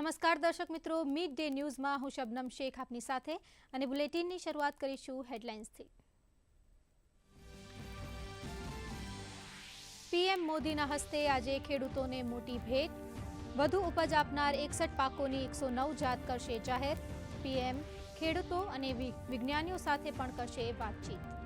નમસ્કાર દર્શક મિત્રો મિડ ડે ન્યૂઝમાં હું શબનમ શેખ આપની સાથે અને બુલેટિનની શરૂઆત કરીશું હેડલાઇન્સથી. પીએમ મોદીના હસ્તે આજે ખેડૂતોને મોટી ભેટ. વધુ ઉપજ આપનાર એકસઠ પાકોની એકસો નવ જાત કરશે જાહેર. પીએમ ખેડૂતો અને વિજ્ઞાનીઓ સાથે પણ કરશે વાતચીત.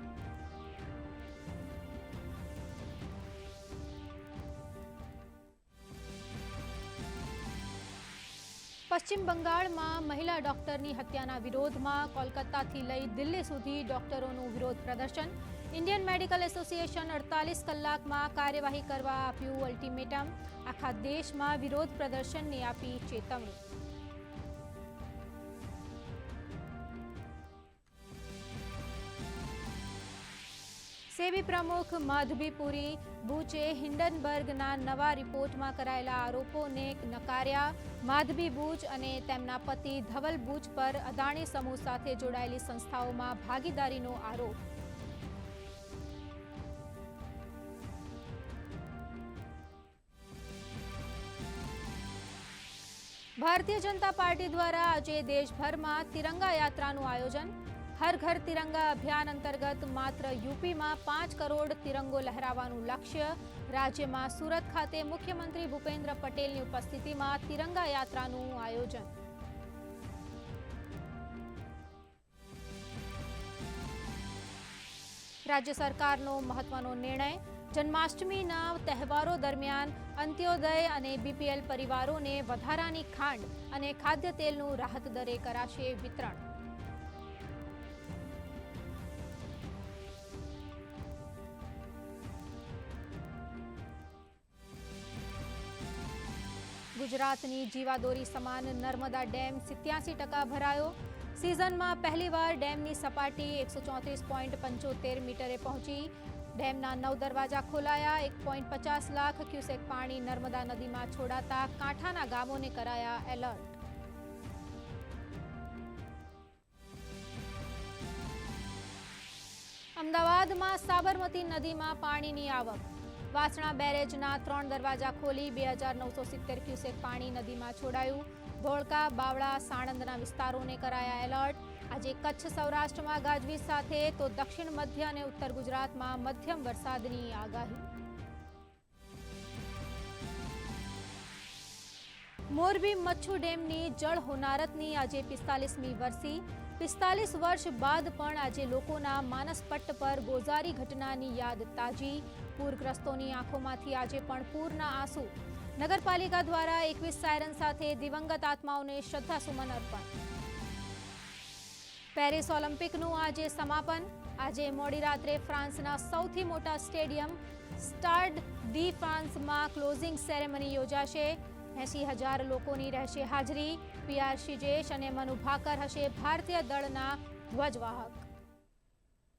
પશ્ચિમ બંગાળમાં મહિલા ડોક્ટરની હત્યાના વિરોધમાં કોલકાતાથી લઈ દિલ્હી સુધી ડોક્ટરોનું વિરોધ પ્રદર્શન. ઇન્ડિયન મેડિકલ એસોસિએશન અડતાલીસ કલાકમાં કાર્યવાહી કરવા આપ્યું અલ્ટિમેટમ. આખા દેશમાં વિરોધ પ્રદર્શનની આપી ચેતવણી. સેબી પ્રમુખ માધબીપુરી બુચે હિન્ડનબર્ગના નવા રિપોર્ટમાં કરાયેલા આરોપોને નકાર્યા. માધવી બુચ અને તેમના પતિ ધવલ બુચ પર અદાણી સમૂહ સાથે જોડાયેલી સંસ્થાઓમાં ભાગીદારીનો આરોપ. ભારતીય જનતા પાર્ટી દ્વારા આજે દેશભરમાં તિરંગા યાત્રાનું આયોજન. હર ઘર તિરંગા અભિયાન અંતર્ગત માત્ર યુપીમાં પાંચ કરોડ તિરંગો લહેરાવાનું લક્ષ્ય. રાજ્યમાં સુરત ખાતે મુખ્યમંત્રી ભૂપેન્દ્ર પટેલની ઉપસ્થિતિમાં તિરંગા યાત્રાનું આયોજન. રાજ્ય સરકારનો મહત્વનો નિર્ણય જન્માષ્ટમીના તહેવારો દરમિયાન અંત્યોદય અને બીપીએલ પરિવારોને વધારાની ખાંડ અને ખાદ્ય તેલનું રાહત દરે કરાશે વિતરણ. ગુજરાતની જીવાદોરી સમાન નર્મદા ડેમ સિત્યાસી ટકા ભરાયો. સિઝનમાં પહેલીવાર ડેમની સપાટી એકસો ચોત્રીસ પોઈન્ટ પંચોતેર મીટરે પહોંચી. ડેમના નવ દરવાજા ખોલાયા, એક પોઈન્ટ પચાસ લાખ ક્યુસેક પાણી નર્મદા નદીમાં છોડાતા કાંઠાના ગામોને કરાયા એલર્ટ. અમદાવાદમાં સાબરમતી નદીમાં પાણીની આવક. વાસણા બેરેજના ત્રણ દરવાજા ખોલી બે હજાર નવસો સિત્તેર ક્યુસેક પાણી નદીમાં છોડાયું. ધોળકા, બાવળા, સાણંદના વિસ્તારોને કરાયા એલર્ટ. આજે કચ્છ સૌરાષ્ટ્રમાં ગાજવીજ સાથે તો દક્ષિણ મધ્ય અને ઉત્તર ગુજરાતમાં મધ્યમ વરસાદની આગાહી. મોરબી મચ્છુ ડેમની જળ હોનારતની આજે પિસ્તાલીસમી વરસી. પિસ્તાલીસ વર્ષ બાદ પણ આજે લોકોના માનસપટ્ટ પર ગોઝારી ઘટનાની યાદ તાજી. પૂરગ્રસ્તોની આંખોમાંથી આજે પણ પૂરના આંસુ. નગરપાલિકા દ્વારા એકવીસ સાયરન સાથે દિવંગત આત્માઓને શ્રદ્ધાસુમન અર્પણ. પેરિસ ઓલિમ્પિકનું આજે સમાપન. આજે મોડી રાત્રે ફ્રાન્સના સૌથી મોટા સ્ટેડિયમ, સ્ટાર્ડ ડી ફ્રાન્સમાં ક્લોઝિંગ સેરેમની યોજાશે. એસી હજાર લોકોની રહેશે હાજરી. પીઆર શિજેશ અને મનુ ભાકર હશે ભારતીય દળના ધ્વજવાહક.